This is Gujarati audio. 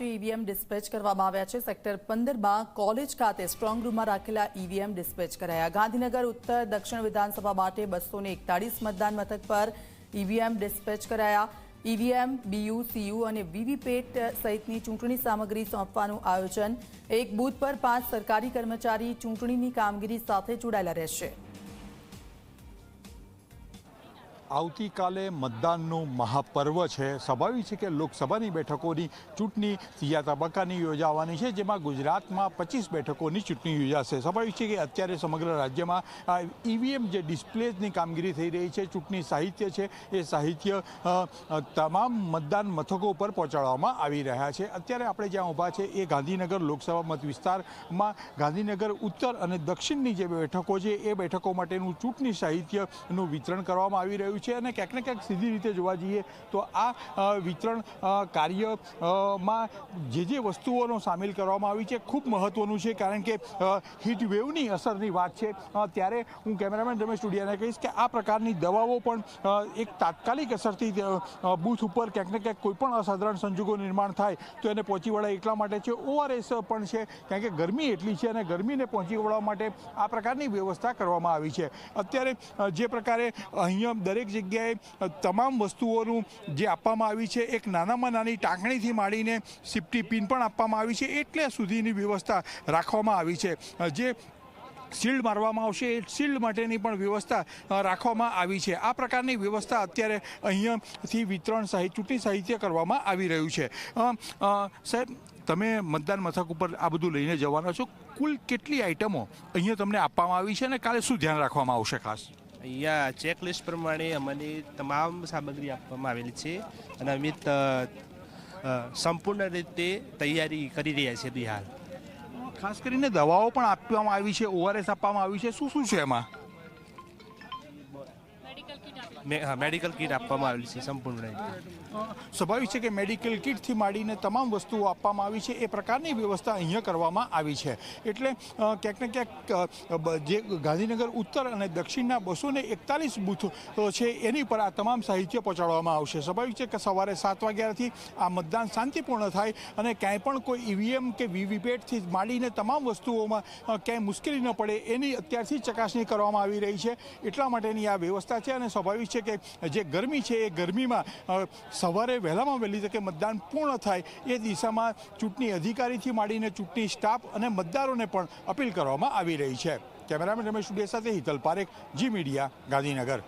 ઈવીએમ ડિસ્પેચ કરવામાં આવ્યા છે. સેક્ટર પંદરમાં કોલેજ ખાતે સ્ટ્રોંગ રૂમમાં રાખેલા ઈવીએમ ડિસ્પેચ કરાયા. ગાંધીનગર, ઉત્તર, દક્ષિણ વિધાનસભા માટે બસો એકતાળીસ મતદાન મથક પર ઈવીએમ ડિસ્પેચ કરાયા. ઈવીએમ બીયુ સીયુ અને વીવીપેટ સહિતની ચૂંટણી સામગ્રી સોંપવાનું આયોજન. એક બૂથ પર પાંચ સરકારી કર્મચારી ચૂંટણીની કામગીરી સાથે જોડાયેલા રહેશે. આવતીકાલે મતદાનનું મહાપર્વ છે. સ્વાભાવિક છે કે લોકસભાની બેઠકોની ચૂંટણી ત્રીજા તબક્કાની યોજાવાની છે, જેમાં ગુજરાતમાં પચીસ બેઠકોની ચૂંટણી યોજાશે. સ્વાભાવિક છે કે અત્યારે સમગ્ર રાજ્યમાં ઈવીએમ જે ડિસ્પ્લેની કામગીરી થઈ રહી છે, ચૂંટણી સાહિત્ય છે, એ સાહિત્ય તમામ મતદાન મથકો પર પહોંચાડવામાં આવી રહ્યા છે. અત્યારે આપણે જ્યાં ઊભા છે એ ગાંધીનગર લોકસભા મત વિસ્તારમાં. ગાંધીનગર ઉત્તર અને દક્ષિણની જે બેઠકો છે, એ બેઠકો માટેનું ચૂંટણી સાહિત્યનું વિતરણ કરવામાં આવી રહ્યું છે અને ક્યાંક ને ક્યાંક સીધી રીતે જોવા જઈએ તો આ વિતરણ કાર્યમાં જે જે વસ્તુઓનો સામેલ કરવામાં આવી છે ખૂબ મહત્ત્વનું છે કારણ કે હીટ વેવની અસરની વાત છે. ત્યારે હું કેમેરામેન રમેશ ટુડિયાને કહીશ કે આ પ્રકારની દવાઓ પણ એક તાત્કાલિક અસરથી બૂથ ઉપર ક્યાંક ને ક્યાંક કોઈ પણ અસાધારણ સંજોગો નિર્માણ થાય તો એને પહોંચી વળાય એટલા માટે છે. ઓઆરએસ પણ છે. કારણ કે ગરમી એટલી છે અને ગરમીને પહોંચી વળવા માટે આ પ્રકારની વ્યવસ્થા કરવામાં આવી છે. અત્યારે જે પ્રકારે અહીંયા દરેક જગ્યાએ તમામ વસ્તુઓનું જે આપવામાં આવી છે, એક નાનામાં નાની ટાંકણીથી માંડીને સિફ્ટી પિન પણ આપવામાં આવી છે, એટલે સુધીની વ્યવસ્થા રાખવામાં આવી છે. જે શિલ્ડ મારવામાં આવશે, એ શિલ્ડ માટેની પણ વ્યવસ્થા રાખવામાં આવી છે. આ પ્રકારની વ્યવસ્થા અત્યારે અહીંયાથી વિતરણ સહિત ચૂંટણી સાહિત્ય કરવામાં આવી રહ્યું છે. સાહેબ, તમે મતદાન મથક ઉપર આ બધું લઈને જવાના છો. કુલ કેટલી આઇટમો અહીંયા તમને આપવામાં આવી છે અને કાલે શું ધ્યાન રાખવામાં આવશે ખાસ? અહીંયા ચેકલિસ્ટ પ્રમાણે અમને તમામ સામગ્રી આપવામાં આવેલી છે અને અમે સંપૂર્ણ રીતે તૈયારી કરી રહ્યા છીએ બિહાર. ખાસ કરીને દવાઓ પણ આપવામાં આવી છે ઓઆરએસ આપવામાં આવી છે. શું શું છે એમાં? હા, મેડિકલ કીટ આપવામાં આવેલી છે સંપૂર્ણ રીતે. સ્વાભાવિક છે કે મેડિકલ કીટથી માંડીને તમામ વસ્તુઓ આપવામાં આવી છે એ પ્રકારની વ્યવસ્થા અહીંયા કરવામાં આવી છે. એટલે ક્યાંક ને ક્યાંક જે ગાંધીનગર ઉત્તર અને દક્ષિણના બસો એકતાલીસ બૂથ છે એની પર આ તમામ સાહિત્ય પહોંચાડવામાં આવશે. સ્વાભાવિક છે કે સવારે સાત વાગ્યાથી આ મતદાન શાંતિપૂર્ણ થાય અને ક્યાંય પણ કોઈ ઈવીએમ કે વીવીપેટથી માંડીને તમામ વસ્તુઓમાં ક્યાંય મુશ્કેલી ન પડે એની અત્યારથી ચકાસણી કરવામાં આવી રહી છે. એટલા માટેની આ વ્યવસ્થા છે અને સ્વાભાવિક છે કે જે ગરમી છે એ ગરમીમાં સવારે વહેલામાં વહેલી તકે મતદાન પૂર્ણ થાય એ દિશામાં ચૂંટણી અધિકારીથી માંડીને ચૂંટણી સ્ટાફ અને મતદારોને પણ અપીલ કરવામાં આવી રહી છે. કેમેરામેન રમેશ ઉડે સાથે હિતલ પારેખ, જી મીડિયા, ગાંધીનગર.